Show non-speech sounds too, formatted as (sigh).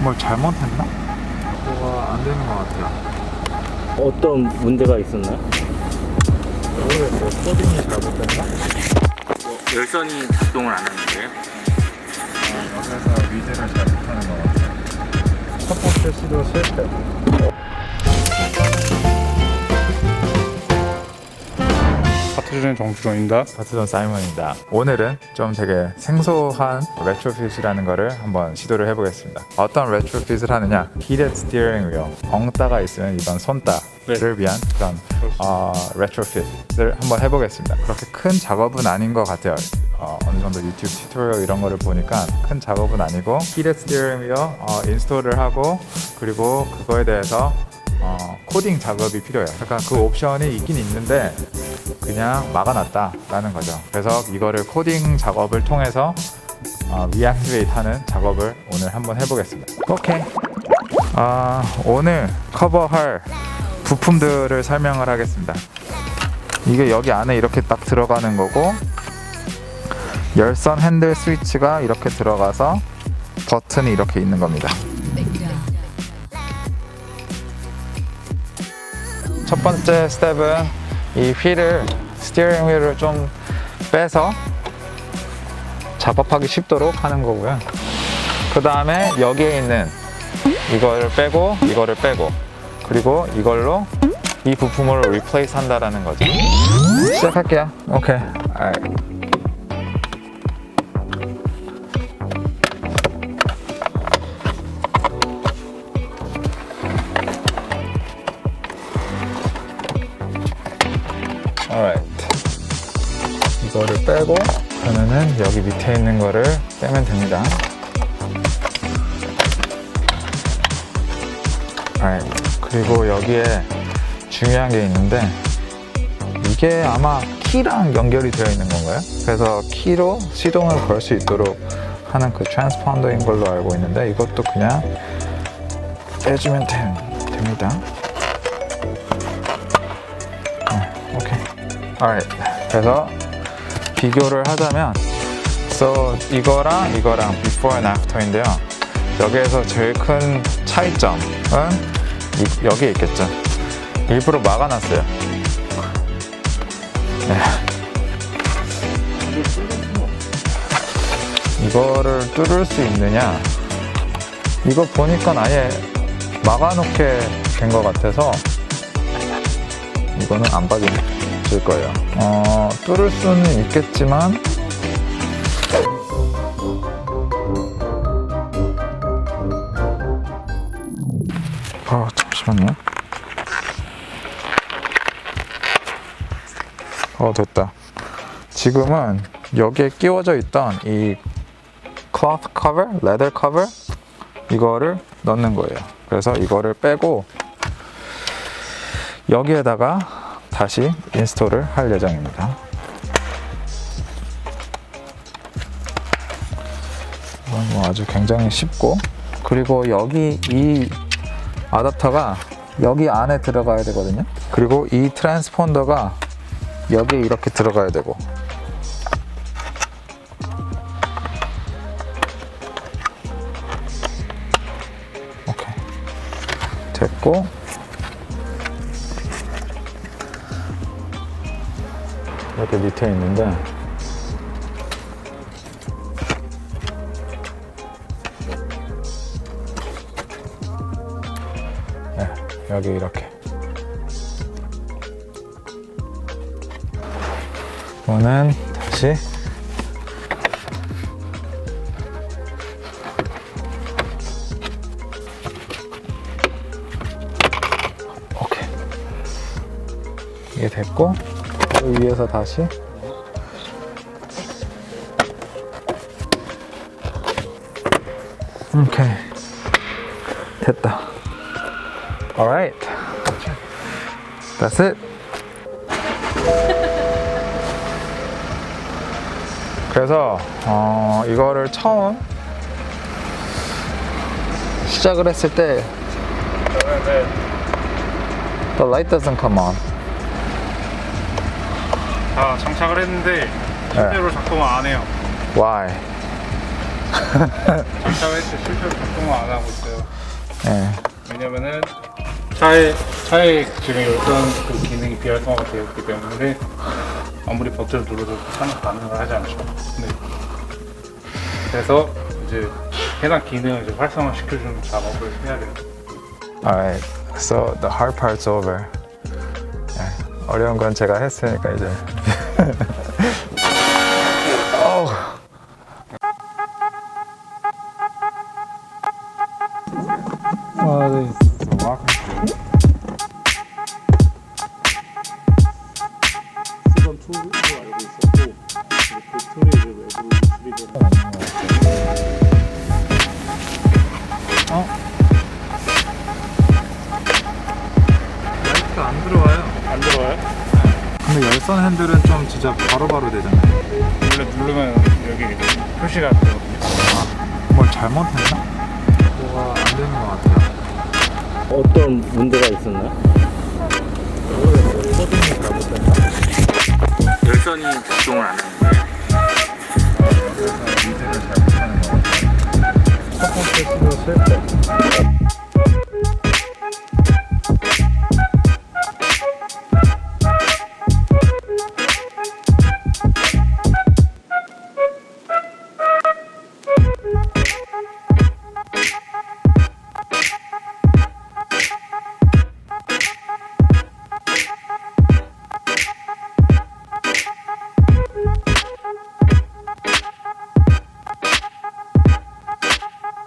뭘 잘못했나? 뭐가 안 되는 것 같아요. 어떤 문제가 있었나요? 모르겠어요. 코딩이 잘못됐나? 열선이 작동을 안 하는데요? 어, 그래서 위즈를 잘 못하는 것 같아요. 첫 번째 시도 실패. 파트준의 정주론입니다. 파트전 사이먼입니다. 오늘은 좀 되게 생소한 레트로핏이라는 거를 한번 시도를 해보겠습니다. 어떤 레트로핏을 하느냐? Heated steering wheel, 엉따가 있으면 이건 손따 를 위한 그런 어, 레트로핏을 한번 해보겠습니다. 그렇게 큰 작업은 아닌 것 같아요. 어, 어느 정도 유튜브 튜토리얼 이런 거를 보니까 큰 작업은 아니고 Heated steering wheel 어, 인스톨을 하고 그리고 그거에 대해서 어, 코딩 작업이 필요해요. 그러니까 그 옵션이 있긴 있는데 그냥 막아놨다라는 거죠. 그래서 이거를 코딩 작업을 통해서 어, 리액티베이트 하는 작업을 오늘 한번 해보겠습니다. 오케이. 아, 오늘 커버할 부품들을 설명을 하겠습니다. 이게 여기 안에 이렇게 딱 들어가는 거고 열선 핸들 스위치가 이렇게 들어가서 버튼이 이렇게 있는 겁니다. 첫 번째 스텝은 이 휠을 스티어링 휠을 좀 빼서 작업하기 쉽도록 하는 거고요. 그 다음에 여기에 있는 이거를 빼고 이거를 빼고 그리고 이걸로 이 부품을 리플레이스 한다라는 거죠. 시작할게요. 오케이. 이거를 빼고 그러면은 여기 밑에 있는 거를 빼면 됩니다. alright. 그리고 여기에 중요한 게 있는데 이게 아마 키랑 연결이 되어 있는 건가요? 그래서 키로 시동을 걸 수 있도록 하는 그 트랜스펀더인 걸로 알고 있는데 이것도 그냥 빼주면 되- 됩니다. 네, 오케이. alright. 그래서 비교를 하자면 so 이거랑 이거랑 before and after인데요. 여기에서 제일 큰 차이점은 이- 여기에 있겠죠. 일부러 막아놨어요. 네. 이거를 뚫을 수 있느냐? 이거 보니까 아예 막아놓게 된 것 같아서 이거는 안 빠 질 거예요. 어, 뚫을 수는 있겠지만 아, 잠시만요. 어, 됐다. 지금은 여기에 끼워져 있던 이 cloth cover, leather cover 이거를 넣는 거예요. 그래서 이거를 빼고 여기에다가 다시 인스톨을 할 예정입니다. 뭐 아주 굉장히 쉽고 그리고 여기 이 아답터가 여기 안에 들어가야 되거든요. 그리고 이 트랜스폰더가 여기에 이렇게 들어가야 되고 오케이 됐고 이렇게 밑에 있는데. 네, 여기 이렇게. 이거는 다시. 이게 됐고. 그 위에서 다시 오케이 됐다 alright that's it 그래서 어, 이거를 처음 시작을 했을 때 The light doesn't come on 다 장착을 했는데 네. 실제로 작동을 안 해요. Why? (laughs) 장착했을 때 실제로 작동을 안 하고 있어요. 네. 왜냐면은 차에 차에 지금 열선 그 기능이 비활성화가 되어 있기 때문에 아무리 버튼을 눌러도 차는 반응을 하지 않죠. 네. 그래서 이제 해당 기능을 이제 활성화 시켜주는 작업을 해야 돼요. Alright, so the hard part's over. 네, 어려운 건 제가 했으니까 이제. (laughs) 어우. 아, 네. 알고 있었고 그 외부로 열선 핸들은 좀 진짜 바로바로 되잖아요. 원래 누르면 여기 표시가 되거든요. 뭘 잘못했나? 뭐가 안 되는 것 같아요. 어떤 문제가 있었나요? 서빙이 잘못됐나?